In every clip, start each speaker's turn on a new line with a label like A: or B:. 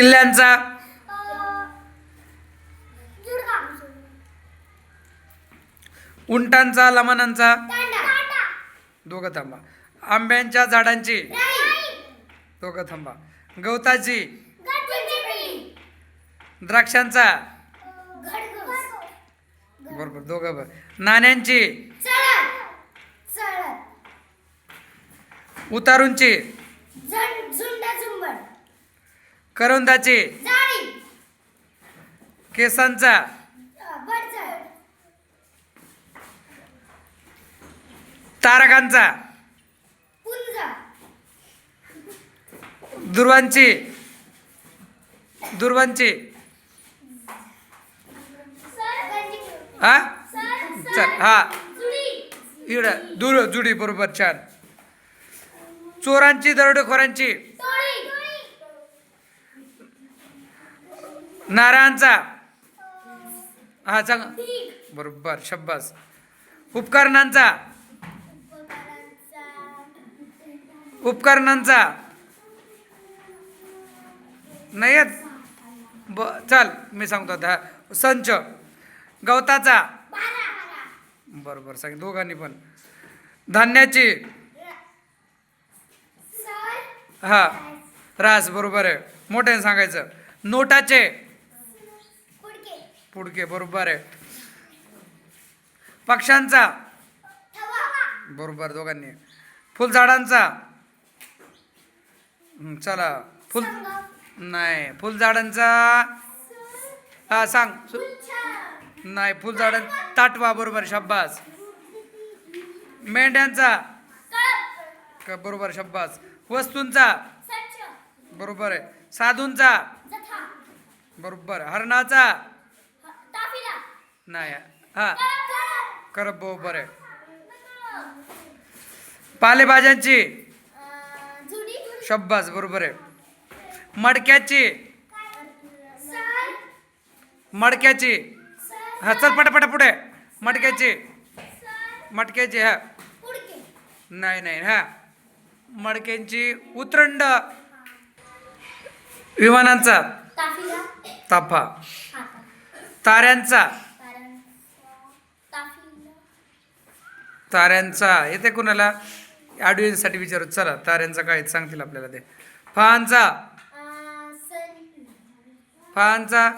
A: किल्ल्यांचा? उंटांचा लमणांचा? दोघं थांबा. आंब्यांच्या झाडांची? दोघं थांबा. गवताची? द्राक्षांचा? बरोबर दोघं बरं. नाण्यांची? उतारूंची? करवंदाची केसांचा. तारकांचा. दुर्वांची. दुर्वांची. हा? चल हा. इकडं दूर जुडी बरोबर छान. चोरांची दरोडेखोरांची. नारायणचा हा सांग. बरोबर शब्बास. उपकरणांचा. उपकरणांचा. नाही ब चल मी सांगतो आता. संच. गवताचा. बरोबर सांग दोघांनी पण. धान्याची. हा रास बरोबर आहे. मोठ्याने सांगायचं. नोटाचे. पुडके बरोबर आहे. पक्ष्यांचा. बरोबर दोघांनी. फुलझाडांचा. चला. फुल नाही फुलझाडांचा. हा सांग. नाही फुलझाडां ताटवा बरोबर शब्बास. मेंढ्यांचा. बरोबर शब्बास. वस्तूंचा. बरोबर आहे. साधूंचा. बरोबर. हरणाचा. नाही. हा. करप बरोबर आहे पालेभाज्यांची. शब्बास बरोबर आहे. मडक्याची. मडक्याची. हा चल पटापटा पुढे. मडक्याची. मटक्याची हा. नाही नाही हा. मडक्यांची उतरंड. विमानांचा. ताफा. ताऱ्यांचा. ताऱ्यांचा येते कुणाला? ऑडियन्ससाठी विचारू चला ताऱ्यांचा काय सांगतील आपल्याला ते. फळांचा फळांचा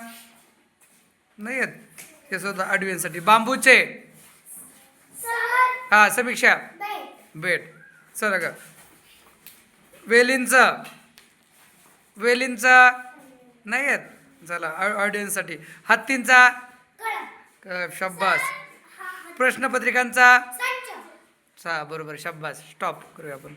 A: नाही येत. हे सुद्धा ऑडियन्ससाठी बांबूचे. हा समीक्षा. बेट. चला ग. वेलींचं. वेलींचा. नाही येत. चला ऑडियन्ससाठी हत्तींचा. शब्बास प्रश्नपत्रिकांचा. सहा बरोबर शब्बास स्टॉप करूया आपण.